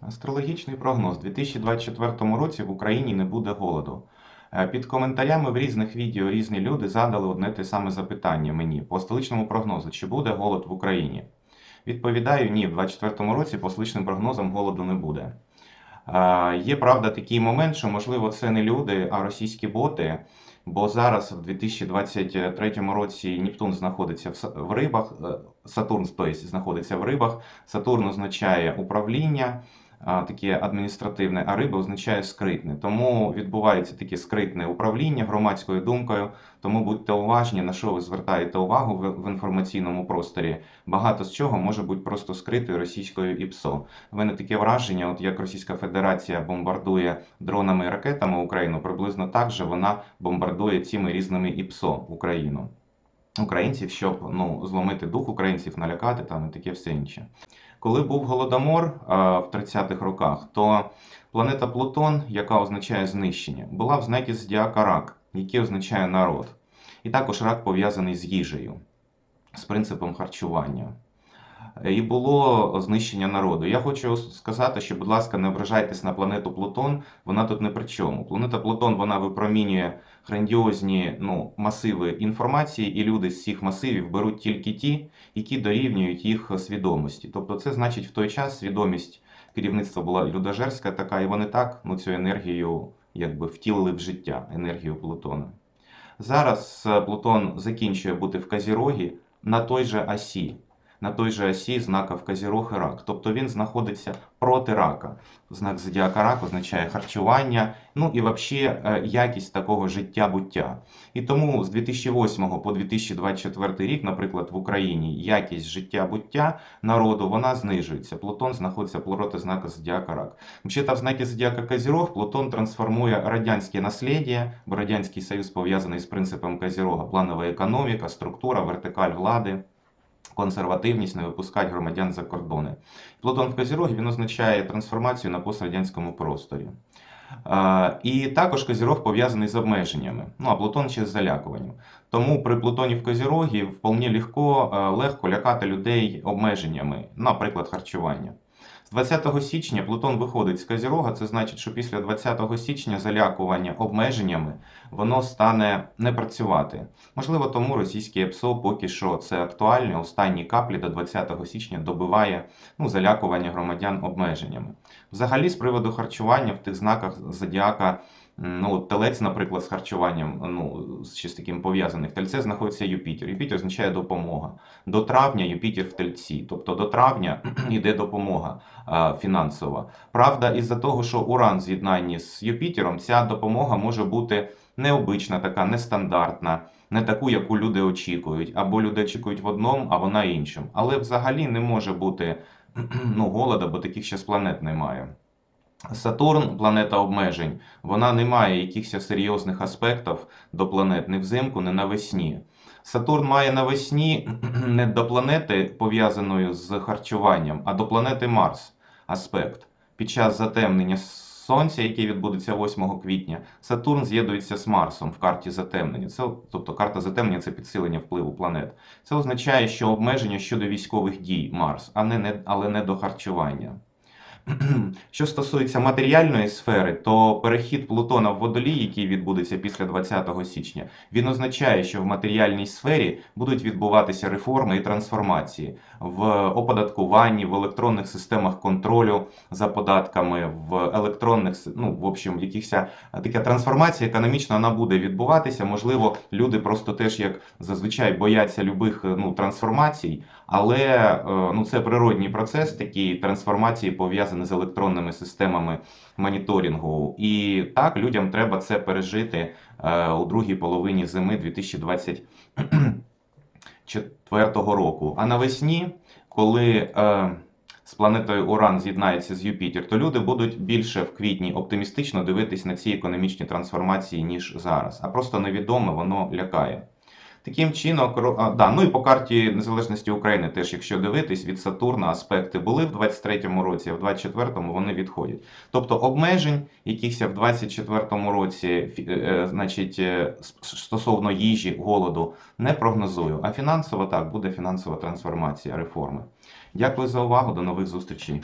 Астрологічний прогноз. У 2024 році в Україні не буде голоду. Е, Під коментарями в різних відео різні люди задали одне те саме запитання мені по столичному прогнозу, чи буде голод в Україні. Відповідаю, ні, в 2024 році по столичним прогнозам голоду не буде. Е, Є правда такий момент, що можливо це не люди, а російські боти. Бо зараз в 2023 році Нептун знаходиться в рибах, е, Сатурн тобто, знаходиться в рибах. Сатурн означає управління, таке адміністративне, а риба означає скритне. Тому відбувається таке скритне управління громадською думкою. Тому будьте уважні, на що ви звертаєте увагу в, інформаційному просторі. Багато з чого може бути просто скритою російською ІПСО. В мене таке враження, от як Російська Федерація бомбардує дронами і ракетами Україну, приблизно так же вона бомбардує цими різними ІПСО Україну. Українців, щоб ну, зломити дух українців, налякати там і таке все інше. Коли був голодомор в 30-х роках, то планета Плутон, яка означає знищення, була в знакі зодіака рак, який означає народ. І також рак пов'язаний з їжею, з принципом харчування. І було знищення народу. Я хочу сказати, що, будь ласка, не ображайтесь на планету Плутон, вона тут не при чому. Планета Плутон вона випромінює грандіозні ну, масиви інформації, і люди з цих масивів беруть тільки ті, які дорівнюють їх свідомості. Тобто, це значить, в той час свідомість керівництва була людожерська така, і вони так ну, цю енергію якби втілили в життя, енергію Плутона. Зараз е, Плутон закінчує бути в Казірогі на той же осі на той же осі знака в Казірог і рак. Тобто він знаходиться проти рака. Знак зодіака рак означає харчування, ну і взагалі якість такого життя-буття. І тому з 2008 по 2024 рік, наприклад, в Україні якість життя-буття народу вона знижується. Плутон знаходиться проти знака зодіака рак. Взагалі, в знакі зодіака Казірог Плутон трансформує радянське наслідя, бо Радянський Союз пов'язаний з принципом Казірога, планова економіка, структура, вертикаль влади консервативність, не випускати громадян за кордони. Плутон в Козірогі він означає трансформацію на пострадянському просторі. І також Козірог пов'язаний з обмеженнями, ну а Плутон ще з залякуванням. Тому при Плутоні в Козірогі вполне легко, легко лякати людей обмеженнями, наприклад, харчування. З 20 січня Плутон виходить з Козірога, це значить, що після 20 січня залякування обмеженнями воно стане не працювати. Можливо, тому російське ЕПСО поки що це актуальне. Останні каплі до 20 січня добиває ну, залякування громадян обмеженнями. Взагалі, з приводу харчування в тих знаках зодіака, ну, телець, наприклад, з харчуванням, ну, з щось таким пов'язаних, в тельце знаходиться Юпітер. Юпітер означає допомога. До травня Юпітер в тельці, тобто до травня йде допомога фінансова. Правда, із-за того, що Уран в з'єднанні з Юпітером, ця допомога може бути необична, така нестандартна, не таку, яку люди очікують, або люди очікують в одному, а вона іншим. Але взагалі не може бути ну, голода, бо таких ще з планет немає. Сатурн, планета обмежень, вона не має якихось серйозних аспектів до планет ні взимку, ні навесні. Сатурн має навесні не до планети, пов'язаної з харчуванням, а до планети Марс аспект. Під час затемнення Сонця, яке відбудеться 8 квітня, Сатурн з'єднується з Марсом в карті затемнення. Це, тобто карта затемнення це підсилення впливу планет. Це означає, що обмеження щодо військових дій Марс, а не, але не до харчування. Що стосується матеріальної сфери, то перехід Плутона в водолій, який відбудеться після 20 січня, він означає, що в матеріальній сфері будуть відбуватися реформи і трансформації в оподаткуванні, в електронних системах контролю за податками, в електронних ну, в общем, якихось така трансформація економічна вона буде відбуватися. Можливо, люди просто теж як зазвичай бояться любих ну, трансформацій, але е, ну, це природній процес, такі трансформації пов'язані з електронними системами моніторингу. І так людям треба це пережити е, у другій половині зими 2024 року. А навесні, коли е, з планетою Уран з'єднається з Юпітер, то люди будуть більше в квітні оптимістично дивитись на ці економічні трансформації, ніж зараз. А просто невідоме, воно лякає. Таким чином, да, ну і по карті незалежності України, теж, якщо дивитись, від Сатурна аспекти були в 23-му році, а в 24-му вони відходять. Тобто обмежень, якихось в 24-му році, е, е, значить, е, стосовно їжі, голоду, не прогнозую. А фінансово так, буде фінансова трансформація, реформи. Дякую за увагу, до нових зустрічей.